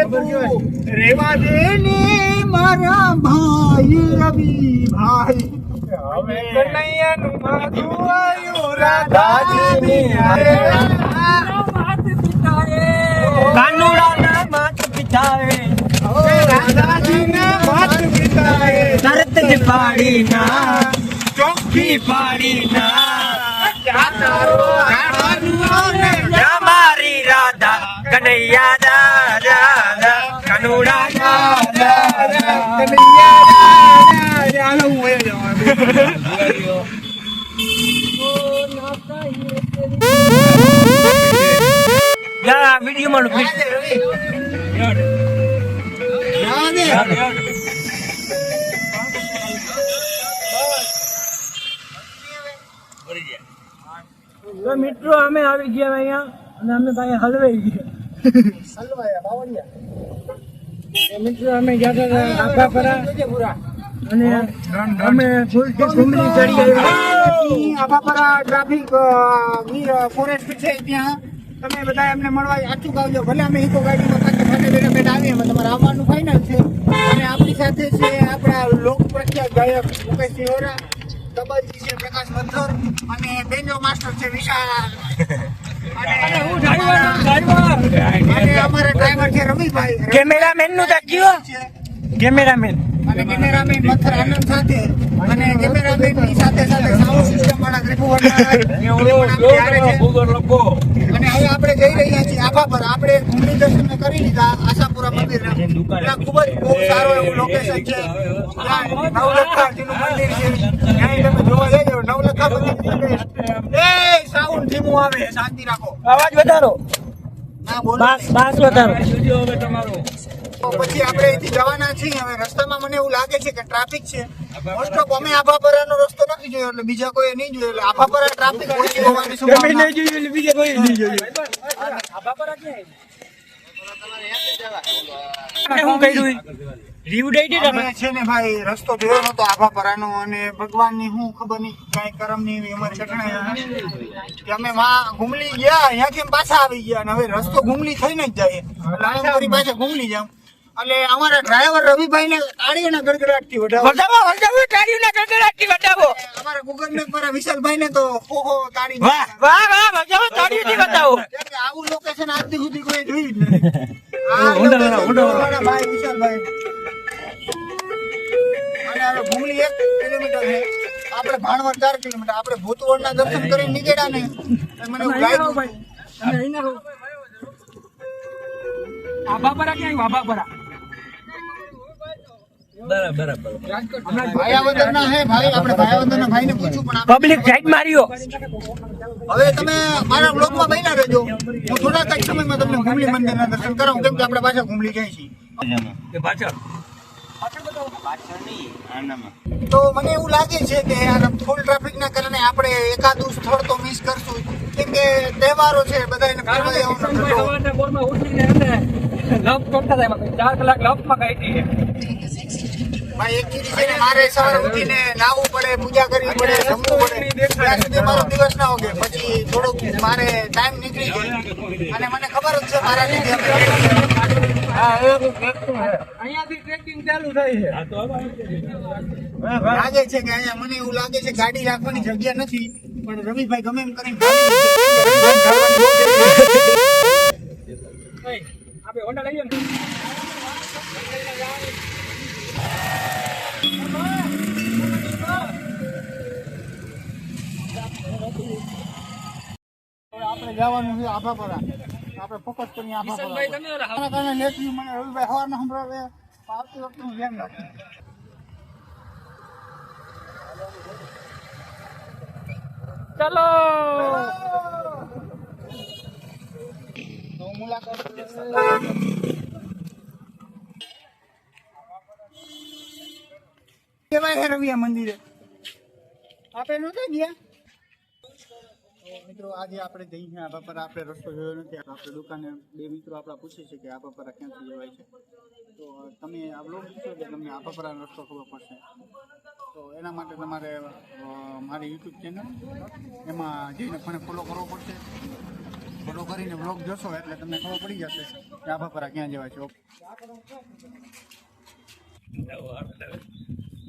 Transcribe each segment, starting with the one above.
રેવા દે ને મારા ભાઈ રવિ ભાઈ હવે કનૈયાનું માથું આવ્યું રાધાજીની હારે. કાનુડાના માત પિતાએ રાધાજીના માથ પિતાએ તરત જ રાધાનું ને மாரி ராதா கண்ணையா ராதா கண்ணுடா வீடியோ மாடு તો મિત્રો અમે આવી ગયા અહીંયા અને અમે ભાઈ હલવાઈ ગયા. તો મિત્રો અમે ગયા હતા આભાપરા અને અમે ફૂલથી ઘૂમરી ચડી આવ્યા આભાપરા ટ્રાફિક ફોરેસ્ટ છે ત્યાં. તમે બધા એમને મળવા આચુક આવજો. ભલે અમે ઇકો ગાડીમાં સાથે સાથે બેઠા બેઠા આવીએ અમે તમારે આવવાનું ફાઇનલ છે. અને આપણી સાથે છે આપણા લોક પ્રખ્યાત ગાયક મુકેશ સિંહોરા છે પ્રકાશ અને બેન્જો માસ્ટર છે વિશાલ. અને હું અને અમારા ડ્રાઈવર છે રવિભાઈ કેમેરામેનનું તાક્યો છે. કેમેરામેન અને કેમેરામેન મથર આનંદ સાથે અને કેમેરામેનની સાથે સાથે સાઉન્ડ સિસ્ટમ વાળા ત્રિભુવન અને હવે આપણે જઈ રહ્યા છીએ આભા પર. આપણે ભૂમિ દર્શન કરી લીધા આશાપુરા મંદિર. ત્યાં ખૂબ જ બહુ સારો એવું લોકેશન છે. નવલખાજીનું મંદિર છે. ત્યાં તમે જોવા જજો નવલખા મંદિર એ સાઉન્ડ ધીમું આવે શાંતિ રાખો. અવાજ વધારો. ના બોલો બસ બસ વધારો. તો પછી આપણે અહીંથી જવાના છીએ. હવે રસ્તામાં મને એવું લાગે છે કે ટ્રાફિક છે. મોસ્ટ ઓફ અમે આભાપરાનો રસ્તો નથી જોયો એટલે બીજા કોઈ નહીં જોયો એટલે આભાપરા ટ્રાફિક ઓછી હોવાની સંભાવના નહીં જોયું એટલે બીજા કોઈ નહીં જોયું. કર્યું રીવ અમે છે ને ભાઈ રસ્તો જોયો નતો આભાપરાનો અને ભગવાનની હું ખબર નહીં કાંઈ કરમની અમારી ચટણી કે અમે માં ઘુમલી ગયા અહીંયાથી પાછા આવી ગયા અને હવે રસ્તો ઘુમલી થઈને જ જાય. એટલે પાછા ઘુમલી જામ એટલે અમારા ડ્રાઈવર રવિભાઈ ને તાળીઓના ગડગડાટથી વધાવો. વધાવો તાળીઓ ના ગડગડાટથી વધાવો. અમારા ગૂગલ મેપ વાળા વિશાલભાઈ ને તો ઓહો તાળી વાહ વાહ વાહ વધાવો તાળીઓથી વધાવો. આવું લોકેશન આજ સુધી કોઈ જોયું જ નથી. આ location જોવાવાળા ભાઈ વિશાલભાઈ. અને હવે ભૂમલી એક કિલોમીટર છે. આપણે ભાણવડ ચાર કિલોમીટર આપણે ભૂતવળના દર્શન કરીને નીકળ્યા ને મને ગાઈડ ભાઈ. ભાયાવદરના આ બાબરા પણ આપણે- પબ્લિક સાઈડ માર્યો. હવે તમે મારા બ્લોગમાં બન્યા રહેજો. હું થોડાક જ સમયમાં તમને ઘુમલી મંદિરના દર્શન કરાવું કેમ કે આપણે પાછા ઘુમલી જાય છીએ. તો મને એવું લાગે છે કે ફૂલ ટ્રાફિકના કારણે આપણે એકાદું સ્થળ તો મિસ કરશું. કેમ કે તહેવારો છે બધા કલાક ફરવા જવાનો થતો. ભાઈ એકચ્યુઅલી છે ને મારે સવારે ઉઠીને નાહવું પડે પૂજા કરવી પડે જમવું પડે. ત્યાં સુધી મારો દિવસ ના પછી થોડુંક મારે ટાઈમ નીકળી જાય અને મને ખબર જ છે મારા લીધે લાગે છે કે અહીંયા મને એવું લાગે છે ગાડી રાખવાની જગ્યા નથી પણ રવિભાઈ ગમે એમ કરીને આપણે જવાનું છે આભાપરા. આપણે ફોકસ કરીએ આભાપરા આના કારણે લેટ મને રવિભાઈ હવારના સંભળાવે. આવતી વખતે હું ધ્યાન રાખીશ ચલો. તો મુલાકાત કેવાય હે રવિયા મંદિરે? આપે નહોતા ગયા? મિત્રો આજે આપણે જઈ છીએ આબા પર આપણે રસ્તો જોયો નથી. આપણે દુકાને બે મિત્રો આપણા પૂછે છે કે આપણા પર ક્યાંથી જવાય છે. તો તમે આ બ્લોગ પૂછો કે તમને આપણા પર રસ્તો ખબર પડશે. તો એના માટે તમારે મારી યુટ્યુબ ચેનલ એમાં જઈને મને ફોલો કરવો પડશે. ફોલો કરીને બ્લોગ જોશો એટલે તમને ખબર પડી જશે કે આપણા પર ક્યાં જવાય છે.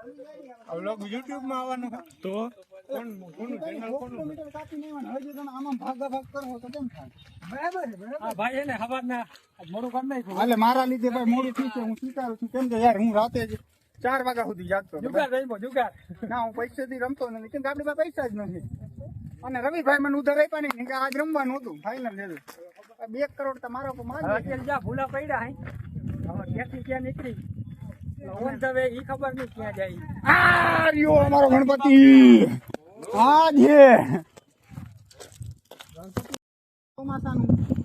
ઓકે. આ સીડીએથી કોણ રસ્તો જાય ને આભા પર હજી ચલો આમાં યુટ્યુબ ભાગ આવવાનું તો કેમ થાય? બરાબર હા ભાઈ એને હવારના ના મોડું કામ નાખ્યું. એટલે મારા લીધે ભાઈ મોડું થયું છે. હું સ્વીકારું છું. કેમ કે યાર હું રાતે જ ચાર વાગ્યા સુધી જાગતો. જુગાર રહીમો જુગાર. ના હું પૈસાથી રમતો નથી. કેમ કે આપણી પાસે પૈસા જ નથી. અને રવિભાઈ મને ઉધાર આપ્યા નહીં. કે આજ રમવાનું હતું. ફાઇનલ છે બે કરોડ તો મારો ઉપર મારી જા ભૂલા પડ્યા હે હવે ક્યાંથી ક્યાં નીકળી. ઈ ખબર નહીં ક્યાં જાય. આ રહ્યો અમારો ગણપતિ. આ છે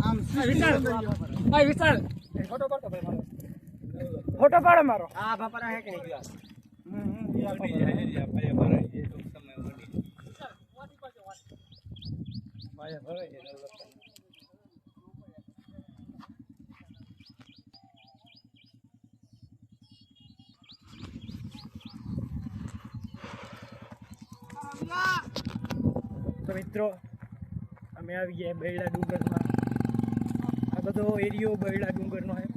આમ વિચાર આ વિચાર ફોટો પાડતો ભાઈ મારો. ફોટો પાડો મારો. હા બાપા હે કે નહીં ગયા તો મિત્રો, અમે આવી ગયા બૈલા ડુંગરમાં. આ બધો એરિયો બૈડા ડુંગરનો છે.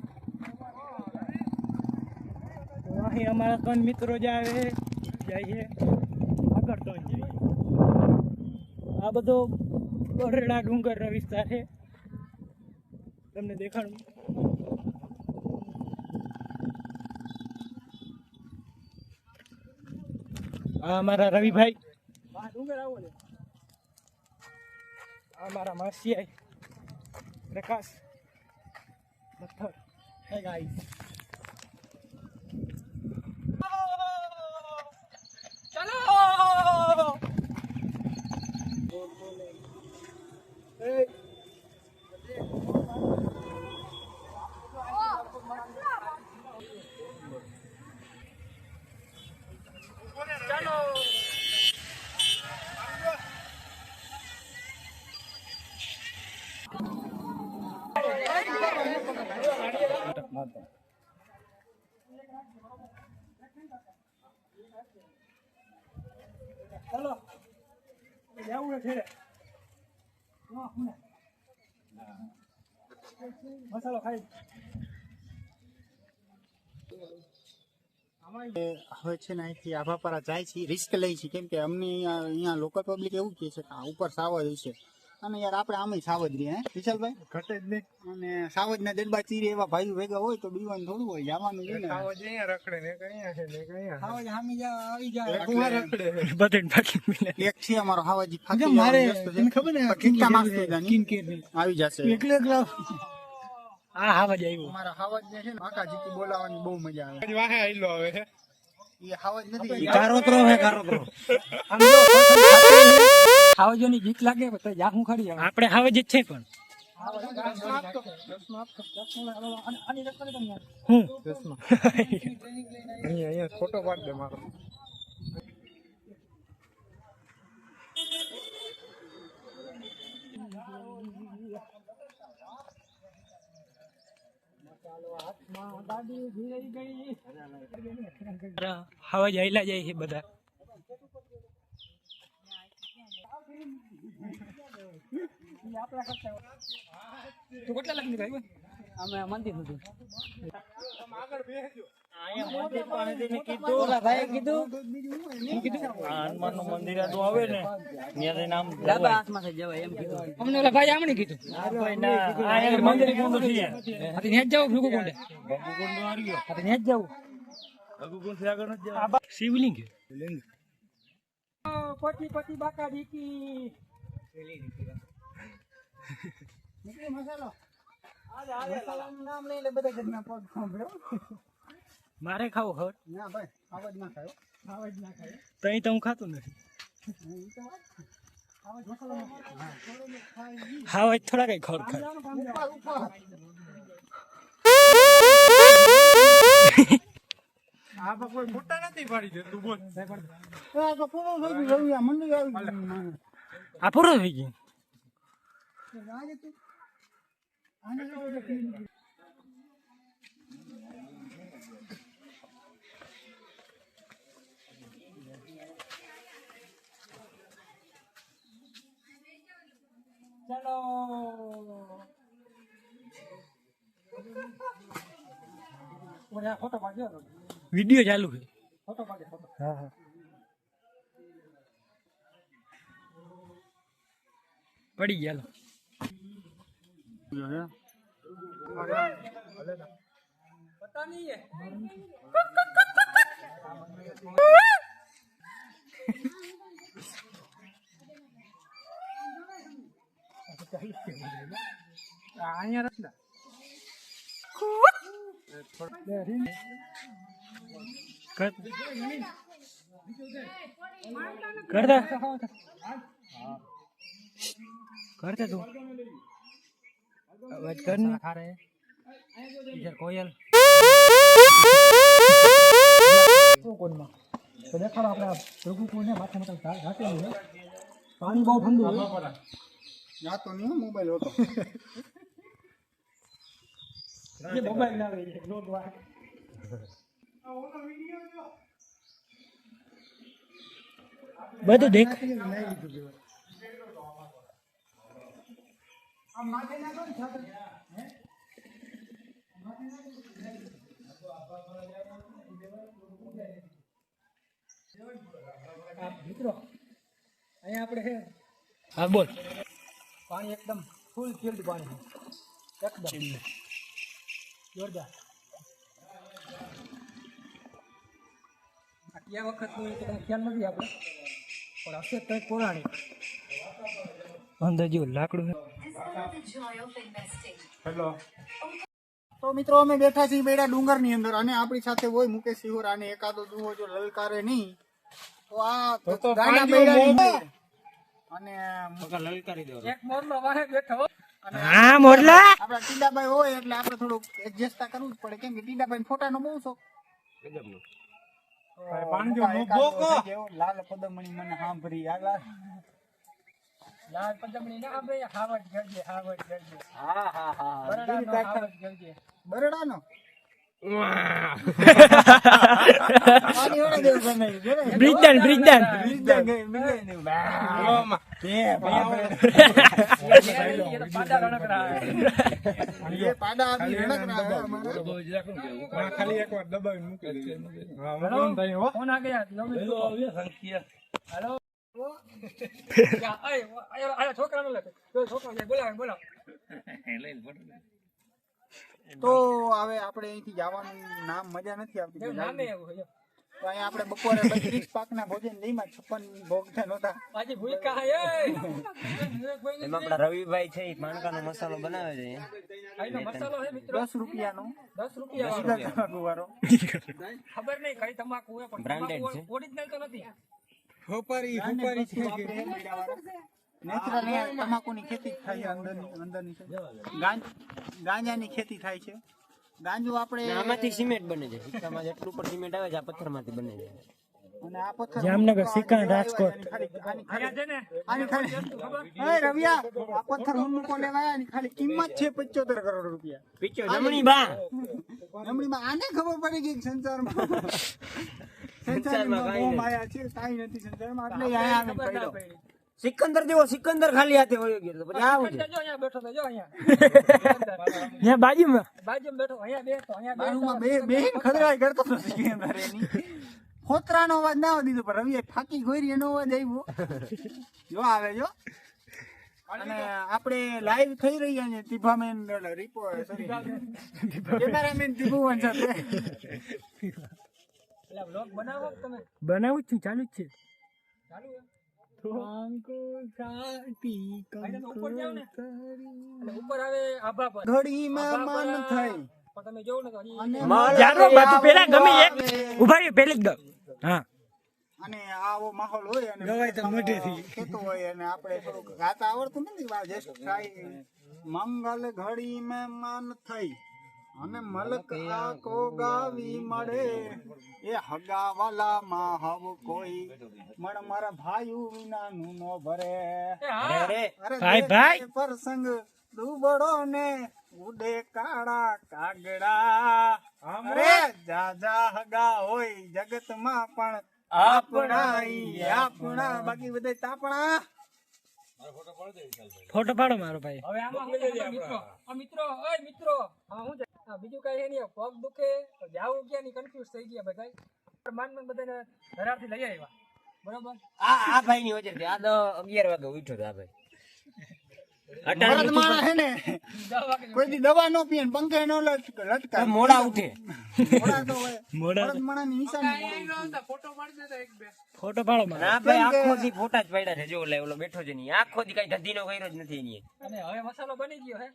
તો અહીં અમારા ત્રણ મિત્રો જે આવે, જાય છે. આગળ ત્રણ જાય આ બધો બરડા ડુંગરનો વિસ્તાર છે. તમને દેખાડું. આ અમારા રવિભાઈ. ડુંગર આવો ને આ મારા માસિયાઈ પ્રકાશ. પથ્થર હે ગાઈસ ચાલો જવું છે મસાલો ખાઈ હવે છે ને અહીંથી આભાપરા જાય છે રિસ્ક લે છે. કેમ કે અમને અહીંયા લોકલ પબ્લિક એવું કહે છે કે આ ઉપર સાવજ છે. અને યાર આપણે આમે સાવજ રહીએ હે? વિશાલભાઈ? ઘટે જ નહીં. અને સાવજ ના દડબા ચીરે એવા ભાઈ ભેગા હોય તો બીવાનું થોડું હોય જવાનું છે ને. સાવજ અહીંયા રખડે ને કઅહીંયા છે ને કઅહીંયા સાવજ હામી જા આવી જાય કુવા રખડે. બધે બાકી મિલે. એક છે અમારો હાવાજી ફાકી મારે. તને ખબર ને કિંકા માગતો જાની. કિનકેરની આવી જશે. એકલે એકલા આ હાવા આવ્યો. મારા અમારા હાવજ જે છે ને કાકા જીતી બોલાવવાની બહુ મજા આવે. વાહે આઈલો આવે છે. એ હાવજ નથી. કારોતરો હે કારોતરો હાવજોની જીત લાગે તો જા હું ખરી આપણે હાવજ જ છે પણ. હું? અહીંયા અહીંયા ફોટો પાડ દે મારો હવા જાય છે બધા તું કેટલા લાખની ભાઈ અમે મંદિર સુધી અમને ઓલા ભાઈ આમણે કીધું મંદિર કોણ છે હાથી ન્યા જ જાવ ભૂગુ કોંડે હાથી ન્યા જ જાવ શિવલિંગ. પતિ પતિ બાકા દીકી. નીકળી મસાલો મસાલાનું નામ લઈ લે બધા ઘરના પગ સાંભળ્યો મારે ખાવું ખબર ના ભાઈ હાવજ ના ખાયો ખાવા જ ના ખાય તઈ તો હું ખાતું નથી. હા હોય થોડા કઈ ખોર ખાય આ કોઈ મોટા નથી પાડી દે તું બોલ આ તો પૂરું ભાઈ મંડી આવી. આ પૂરો થઈ ગયો ચાલો ફોટો પાડ્યો વીડિયો ચાલુ છે ફોટો પાડ્યો ફોટો હા હા પડી ગયા પતા નહીં અહીંયા રખ કરતા કર કર દે કર દે તું. અવાજ કર ને. ખારે. ઇધર કોયલ. કોનમાં? તો દેખાડો આપણે ભેગું કોઈને માથે માથે ઘાટેલું છે. नहीं બહુ ઠંડુ છે જાતો નહીં હો, મોબાઈલ હતો. જે મોબાઈલ ના આવે છે લોટ વાર બધું દેખ. મિત્રો અહીંયા આપણે છે હા બોલ પાણી એકદમ ફૂલ ફિલ્ડ પાણી છે એકદમ જોરદાર આ કયા વખતનું એ તો તમને ખ્યાલ નથી આપણે પણ હશે કંઈક પૌરાણિક અંદર લાકડું હેલો. તો મિત્રો અમે બેઠા છીએ બેડા ડુંગરની અંદર અને આપણી સાથે હોય મુકેશ સિહોર અને એકાદો જુઓ જો લલકારે નહીં તો આ બેડાની અંદર. અને એક મોરલો વાહે બેઠો હા. મોરલા? આપણા ટીડાભાઈ હોય એટલે આપણે થોડુંક એડજસ્ટ કરવું જ પડે. કેમ કે ટીડાભાઈ ફોટાનો બહુ શોખ લાલ પદમણી મને સાંભળી આગળ લાલ પદમણી ના આપણે હાવટ ગળજે હાવટ ગળજે હા હા હા. બરાડાનો હાવટ ગળજે બરડાનો. બ્રિજદાન બ્રિજદાન. ખાલી એક વાર દબાવી મૂકી હેલો? છે તો હવે આપણે અહીંથી જવાનું નામ મજા નથી આવતી નામે એવું તો અહીંયા આપણે બપોરે ત્રીસ પાક ના ભોજન લઈમાં છપ્પન ભોગ નહોતા. ભૂલકા હે એમાં આપણા રવિભાઈ છે માણકા નો મસાલો બનાવે છે. આઈનો મસાલો છે મિત્રો. દસ રૂપિયાનો. દસ રૂપિયા તમાકુ વાળો ખબર નહીં કઈ તમાકુ હોય પણ ઓરિજિનલ તો નથી. હોપારી હોપારી છે નેચરલ તમાકુની ખેતી થાય છે અંદરની અંદરની ગાંજાની ખેતી થાય છે. ગાંજો આપણે આમાંથી સિમેન્ટ બને છે. સિક્કામાં જેટલું પણ સિમેન્ટ આવે છે આ પથ્થરમાંથી બને છે. અને આ પથ્થર જામનગર, સિક્કા, રાજકોટ. આની ખાલી- અહીંયા છે ને? આની ખાલી એ રવિયા આ પથ્થર હું મૂકો આની ખાલી કિંમત છે 75 કરોડ રૂપિયા. પીછો જમણી બા. આને ખબર પડી ગઈ કે સંસારમાં? સિકંદર જેવો સિકંદર ખાલી હાથે વયો ગયો તો પછી આવું જો અહીંયા બેઠો તો જો અહીંયા. અહીંયા બાજુમાં? બાજુમાં બેઠો અહીંયા બેઠો અહીંયા બાજુમાં બે બેહીન ખદરાઈ કરતો હતો સિકંદર એની. ખોતરાનો અવાજ ના દીધો પણ રવિએ ફાકી ગોરી એનો અવાજ આવ્યો જો આવે જો. અને આપણે લાઈવ થઈ રહ્યા છે તિભામેન રિપોર્ટ સોરી કેમેરામેન તિભુવન સાથે. બનાવો બનાવું છું ચાલુ જ છે. ચાલુ છે આઈને ઉપર જાવ ને. એટલે ઉપર આવે આભા પર. ઘડીમાં મન તમે જોવો ને તો પેલા ગમે એક ઊભા રહ્યો પેલે જ હા. અને આવો માહોલ હોય અને ગવાય તો મોઢેથી. હોય અને આપણે થોડુંક ગાતા આવડતું નથી જસ્ટ ટ્રાય મંગલ ઘડીમાં મહેમાન થઈ અને મલક કો ગાવી મળે. એ હગાવાલા માં હવ કોઈ મણ મારા ભાઈ વિના નું નો ભરે અરે ભાઈ, ભાઈ. પ્રસંગ દુબળો ને ઉડે કાળા કાગડા. અરે જાજા હગા હોય જગતમાં પણ આપણા આપણા. બાકી બધે તાપણા ફોટો પાડો મારો ભાઈ. હવે આમાં મિત્રો. મિત્રો મિત્રો. હા હું છે? હા, બીજું કઈ નહીં પગ દુખે તો જાવું ક્યાં નહીં કન્ફ્યુઝ થઈ ગયા બધા માન માન બધાને ધરારથી લઈ આવ્યા. બરોબર? આ આ ભાઈ ની વચ્ચે આ તો અગિયાર વાગે ઉઠ્યો આ ભાઈ. ને? નો ને નો. ફોટો પાડી દેતા એક બે. ફોટો પાડો ના ભાઈ આખો દી ફોટા જ પડ્યા છે જો ઓલો બેઠો છે નહીં. આખો દી કઈ ધધીનો કર્યો જ નથી અને હવે મસાલો બની ગયો હે.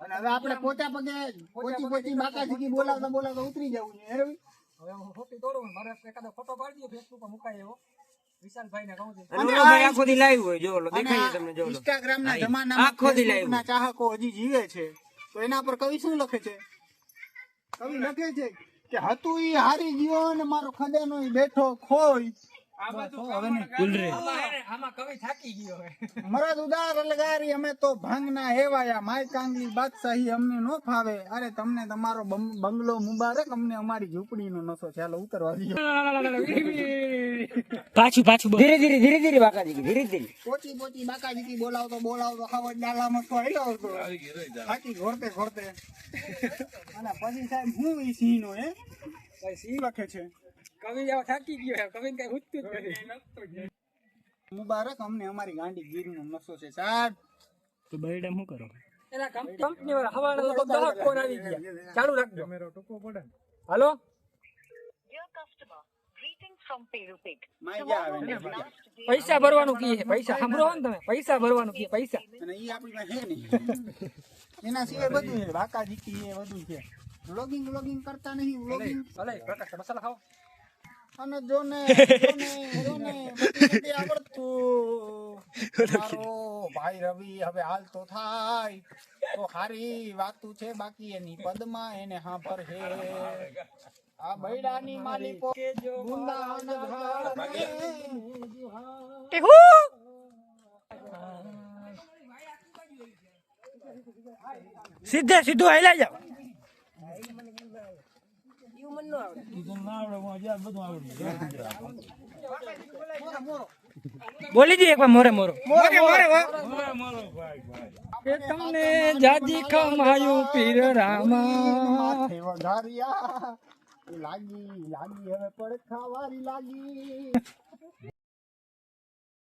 અને હવે આપણે પોતા પગે પોચી પોચી બાકાજી બોલાવતા બોલાવતા ઉતરી જવું છે. હેરવી? હવે હું ખોટી દોડું ને મારે એકાદો ફોટો પાડી દો ફેસબુક પર મુકાય એવો. ને ના. ના ચાહકો હજી જીવે છે. તો એના પર કવિ શું લખે છે? કવિ લખે છે કે હતું ઈ હારી ગયો અને મારો ખજાનો બેઠો ખોઈ બસ હો, હવે નહીં. ગુલરે. આમાં હે ને, આમાં કવિ થાકી ગયો હે. મરદ ઉદાર લગારી અમે તો ભાંગના હેવાયા. માય કાંગલી બાદશાહી અમને નો ફાવે. અરે તમને તમારો બંગલો મુબારક. અમને અમારી ઝૂંપડીનો નશો ચાલો ઉતરવા દો. પાછું પાછું ધીરે ધીરે ધીરે ધીરે બાકાજી ધીરે ધીરે. પોચી પોચી બાકાજી બોલાવતો બોલાવતો ખાવા ડાલામાં તો હેલો હતો થાકી ઘોરતે ઘોરતે. અને પછી સાહેબ હું ઈ સિંહનો હે? ભાઈ સિંહ લખે છે. કવિ જાવ થાકી ગયો હે કવિને કઈ ઉઠતું જ નથી. મુબારક અમને અમારી ગાંડી ગીરનો નશો છે સાહેબ. તો બરડે શું કરો? એલા કંપની વાળા હવાના લગભગ દસ ફોન આવી ગયા. ચાલુ રાખજો. મેરો ટકો પડે ને. પૈસા ભરવાનું કી છે પૈસા. સાંભળો ને તમે. પૈસા ભરવાનું કી પૈસા. અને ઈ આપણી પાસે નહીં. એના સિવાય બધું છે બાકાજી કી એ બધું છે. વ્લોગિંગ વ્લોગિંગ કરતા નહીં વ્લોગિંગ ભલે પ્રકાશ મસાલા ખાઓ. અને જોને જોને જોને બધું નથી આવડતું. મારો ભાઈ રવિ હવે હાલ તો થાય. તો હારી વાતું છે બાકી એની પદમાં એને હાંભર હે. આ બૈડાની માલિકો ગુંદા અને ઝાડ સીધે સીધું હાલ્યા જાવ બોલી દી એકવાર મોરે મોરો. કે તમને જાજી ખમાયું પીર રામા. લાગી લાગી હવે પડખા વારી લાગી.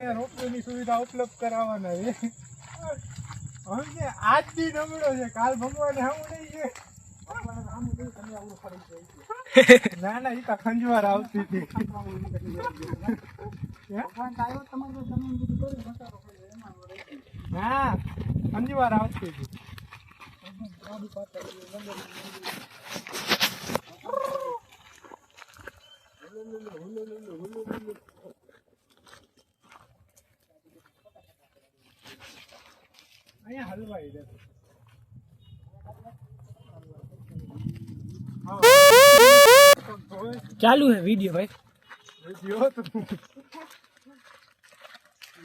રોપવેની સુવિધા ઉપલબ્ધ કરાવવાના છે. આજ દી નબળો છે કાલ ભગવાન આવું નહીં છે. ના ના ઈ તો આવતી. ના ખંજવાર આવતી હતી. અહીંયા હલવાઈ દે ચાલુ હે વીડિયો ભાઈ.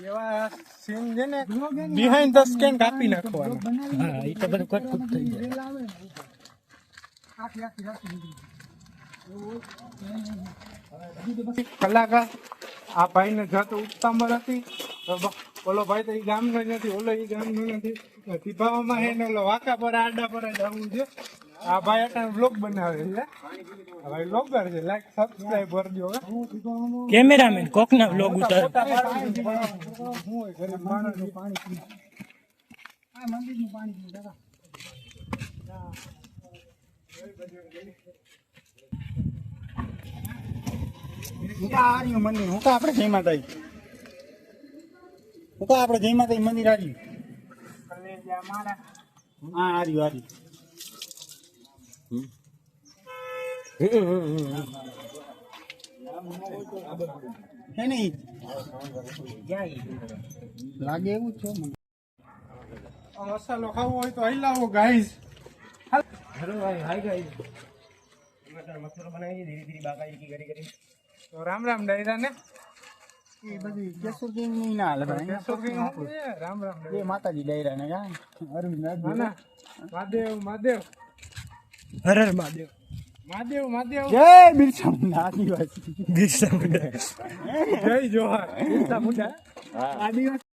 એવા સીન છે ને બિહાઇન્ડ ધ સ્કેન કાપી નાખવાનું. હા એ તો બધું કટકુટ થઈ જાય. કલાકાર આ ભાઈને જાતો ઉત્તાંબર હતી ઓલો ભાઈ તો એ ગામનો જ નથી ઓલો એ ગામનો નથી. તિભાવામાં હે ને ઓલો વાંકા પર આડા પર જ આવવું છે. આ ભાઈ અત્યારે બ્લોગ બનાવે છે આ ભાઈ બ્લોગર છે લાઈક સબસ્ક્રાઇબ કરજો. કેમેરામેન કોકના બ્લોગ ઉતાર પાણી પી આ મંદિરનું પાણી પીવું દાદા હું કા આ રહ્યું મંદિર. હું આપણે જય હું કા આપણે જય માતાજી મંદિર આ રહ્યું. હા, આ રહ્યું આ રહ્યું. હે નહીં લાગે એવું છે મસાલો ખાવો હોય તો હલાવો ગાઈઝ તો રામ રામ ડાયરા ને. એ બધી કેસુર કિંગની ના હાલે ભાઈ. કેશવ કિંગ શું રામ રામ એ માતાજી ડાયરા ને કા અરવિંદ ના મહાદેવ મહાદેવ. હર હર મહાદેવ. મહાદેવ મહાદેવ. જય બિરસા મુંડા આદિવાસી. બિરસા મુંડા જય જોહાર. બિરસા મુંડા આદિવાસી.